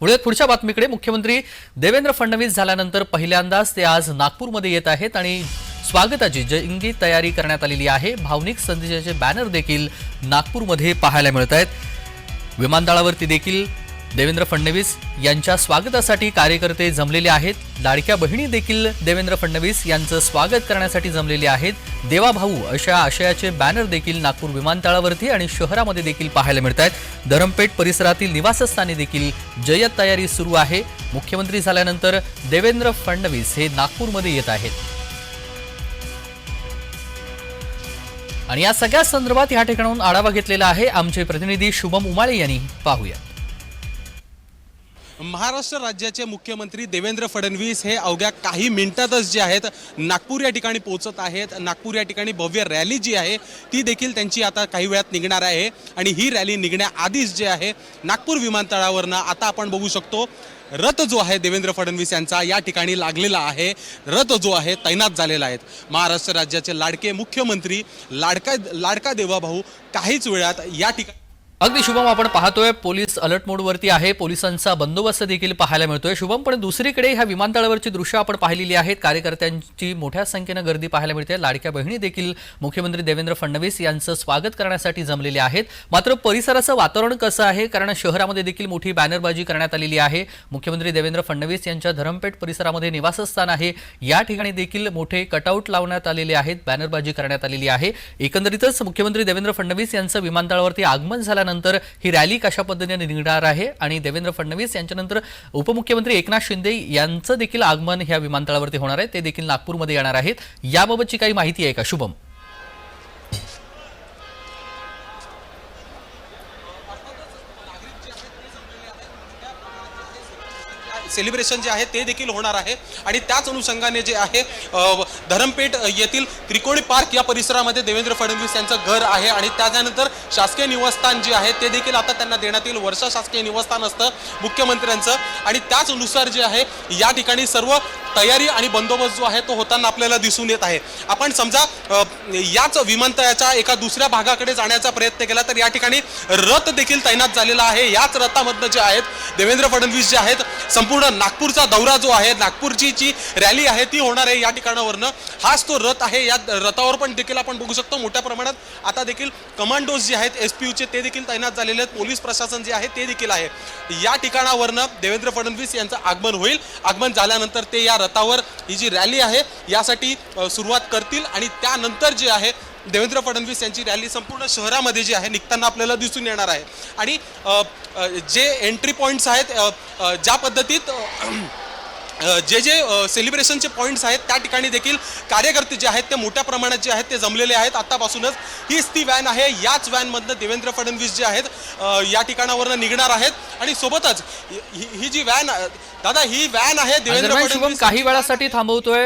पुढे पुढच्या बातमीकडे मुख्यमंत्री देवेंद्र फडणवीस झाल्यानंतर पहिल्यांदाच ते आज नागपूरमध्ये येत आहेत आणि स्वागताची जंगी तयारी करण्यात आलेली आहे. भावनिक संदेशाचे बॅनर देखील नागपूरमध्ये पाहायला मिळत आहेत. विमानतळावरती देखील देवेंद्र फडणवीस यांच्या स्वागतासाठी कार्यकर्ते जमलेले आहेत. लाडक्या बहिणी देखील देवेंद्र फडणवीस यांचं स्वागत करण्यासाठी जमलेले आहेत. देवा भाऊ अशा आशयाचे बॅनर देखील नागपूर विमानतळावरती आणि शहरामध्ये देखील पाहायला मिळत आहेत धरमपेठ परिसरातील निवासस्थानी देखील जय्यत तयारी सुरू आहे. मुख्यमंत्री झाल्यानंतर देवेंद्र फडणवीस हे नागपूरमध्ये येत आहेत. आणि या सगळ्या संदर्भात या ठिकाणाहून आढावा घेतलेला आहे आमचे प्रतिनिधी शुभम उमाळे यांनी. पाहूया. महाराष्ट्र राज्याचे मुख्यमंत्री देवेंद्र फडणवीस हे अवघ्या काही मिनिटातच जे आहेत नागपूर या ठिकाणी पोहोचत आहेत. नागपूर या ठिकाणी भव्य रॅली जी आहे ती देखील त्यांची आता काही वेळात निघणार आहे. आणि ही रॅली निघण्याआधीच जे आहे नागपूर विमानतळावरनं आता आपण बघू शकतो रथ जो आहे देवेंद्र फडणवीस यांचा या ठिकाणी लागलेला आहे. रथ जो आहे तैनात झालेला आहे. महाराष्ट्र राज्याचे लाडके मुख्यमंत्री लाडका लाडका देवाभाऊ काहीच वेळात या ठिकाणी अगदी शुभम आपण पाहतोय पोलीस अलर्ट मोडवरती आहे. पोलिसांचा बंदोबस्त देखील पाहायला मिळतोय. शुभम पण दुसरीकडे ह्या विमानतळावरची दृश्य आपण पाहिलेली आहेत. कार्यकर्त्यांची मोठ्या संख्येनं गर्दी पाहायला मिळते. लाडक्या बहिणी देखील मुख्यमंत्री देवेंद्र फडणवीस यांचं स्वागत करण्यासाठी जमलेले आहेत. मात्र परिसराचं वातावरण कसं आहे? कारण शहरामध्ये देखील मोठी बॅनरबाजी करण्यात आलेली आहे. मुख्यमंत्री देवेंद्र फडणवीस यांच्या धरमपेठ परिसरामध्ये निवासस्थान आहे. या ठिकाणी देखील मोठे कटआउट लावण्यात आलेले आहेत. बॅनरबाजी करण्यात आलेली आहे. एकंदरीतच मुख्यमंत्री देवेंद्र फडणवीस यांचं विमानतळावरती आगमन झाल्यानंतर ही रॅली कशा पद्धतीने निघणार आहे? आणि देवेंद्र फडणवीस यांच्यानंतर उपमुख्यमंत्री एकनाथ शिंदे यांचं देखील आगमन ह्या विमानतळावरती होणार आहे. ते देखील नागपूरमध्ये येणार आहेत. याबाबतची काही माहिती आहे का? शुभम. सेलिब्रेशन जे आहे ते देखील होणार आहे. आणि त्याच अनुषंगाने जे आहे धरमपेठ येथील त्रिकोणी पार्क या परिसरामध्ये देवेंद्र फडणवीस यांचं घर आहे. आणि त्याच्यानंतर शासकीय निवासस्थान जे आहे ते देखील आता त्यांना देण्यात येईल. वर्षा शासकीय निवासस्थान असतं मुख्यमंत्र्यांचं. आणि त्याचनुसार जे आहे या ठिकाणी सर्व तयारी आणि बंदोबस्त जो आहे तो होताना आपल्याला दिसून येत आहे. आपण समजा याच विमानतळाच्या एका दुसऱ्या भागाकडे जाण्याचा प्रयत्न केला तर या ठिकाणी रथ देखील तैनात झालेला आहे. याच रथामधनं जे आहेत देवेंद्र फडणवीस जे आहेत संपूर्ण नागपूरचा दौरा जो आहे नागपूरची जी रॅली आहे ती होणार आहे या ठिकाणावरनं. हाच तो रथ आहे. या रथावर पण देखील आपण बघू शकतो मोठ्या प्रमाणात आता देखील कमांडोज जे आहेत एस पी यूचे ते देखील तैनात झालेले आहेत. पोलीस प्रशासन जे आहे ते देखील आहे. या ठिकाणावरनं देवेंद्र फडणवीस यांचं आगमन होईल. आगमन झाल्यानंतर ते या रथावर ही जी रॅली आहे यासाठी सुरुवात करतील आणि त्यानंतर जे आहे देवेंद्र फडणवीस यांची रॅली संपूर्ण शहरामध्ये जी आहे निघताना आपल्याला दिसून येणार आहे. आणि जे एंट्री पॉईंट्स आहेत ज्या पद्धतीत जे जे सेलिब्रेशनचे पॉईंट्स आहेत त्या ठिकाणी देखील कार्यकर्ते जे आहेत ते मोठ्या प्रमाणात जे आहेत ते जमलेले आहेत. आतापासूनच हीच ती व्हॅन आहे. याच व्हॅनमधनं देवेंद्र फडणवीस जे आहेत या ठिकाणावरनं निघणार आहेत. आणि सोबतच ही ही जी व्हॅन दादा ही व्हॅन आहे देवेंद्र फडणवीस. काही वेळासाठी थांबवतोय.